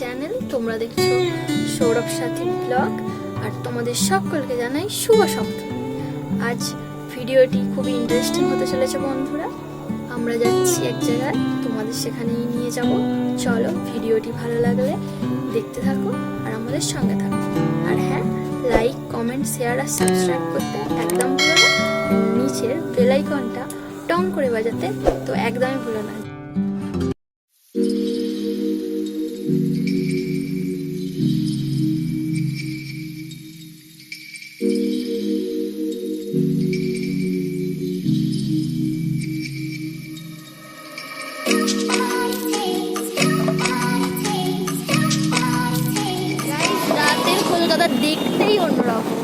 Channel তোমরা দেখছ সৌরভ সাথী blog আর তোমাদের সকলকে জানাই শুভ সপ্তমী। আজ ভিডিওটি খুবই ইন্টারেস্টিং হতে চলেছে বন্ধুরা। আমরা যাচ্ছি এক জায়গায়, তোমাদের সেখানেই নিয়ে যাব। চলো ভিডিওটি ভালো লাগলে দেখতে থাকো আর আমাদের সঙ্গে থাকো। আর হ্যাঁ লাইক কমেন্ট শেয়ার আর সাবস্ক্রাইব করতে একদম ভুলো না। নিচের বেল আইকনটা টং করে বাজাতে তো একদমই ভুলো না। দেখতেই অন্যরকম।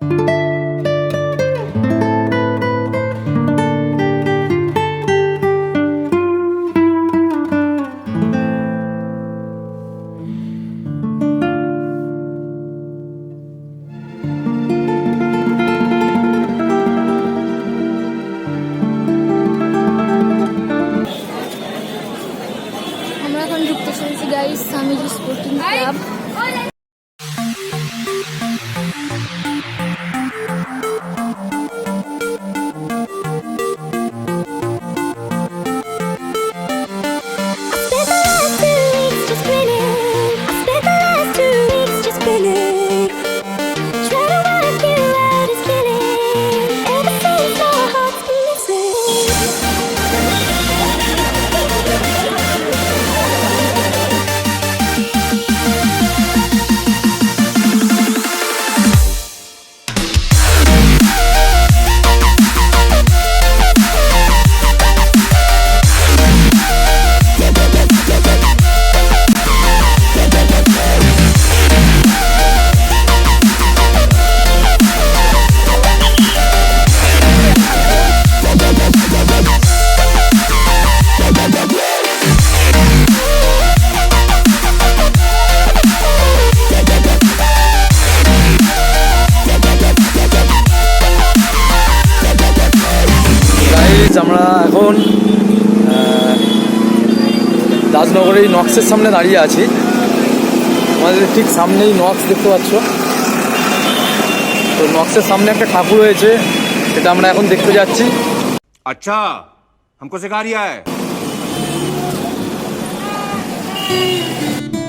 আমরা City Sporting Club. Spent the last two weeks just spinning. আমরা এখন আহ, রাজনগরের নক্সের সামনে দাঁড়িয়ে আছি আমাদের ঠিক সামনেই নক্স দেখতে পাচ্ছ তো নক্সের সামনে একটা ঠাকুর হয়েছে সেটা আমরা এখন দেখতে যাচ্ছি अच्छा हमको सिखा रिया है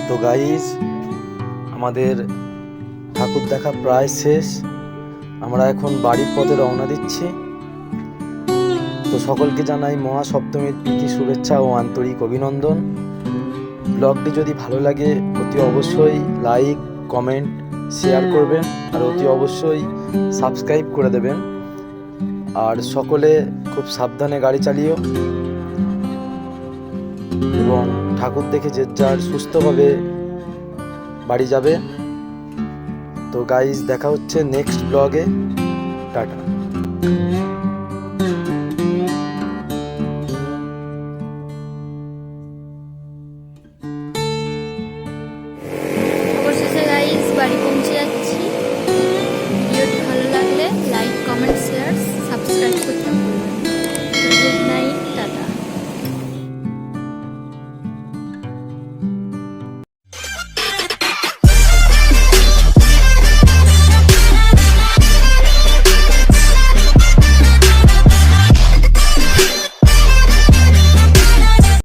তো গাইজ আমাদের ঠাকুর দেখা প্রায় শেষ আমরা এখন বাড়ির পথে রওনা দিচ্ছি তো সকলকে জানাই মহাসপ্তমীর প্রীতি, শুভেচ্ছা ও আন্তরিক অভিনন্দন। ব্লগটি যদি ভালো লাগে, অতি অবশ্যই লাইক, কমেন্ট, শেয়ার করবেন আর অতি অবশ্যই সাবস্ক্রাইব করে দেবেন। আর সকলে খুব সাবধানে গাড়ি চালিও এবং ঠাকুর দেখে যে যার সুস্থভাবে বাড়ি যাবে। তো গাইজ দেখা হচ্ছে নেক্সট ব্লগে টাটা।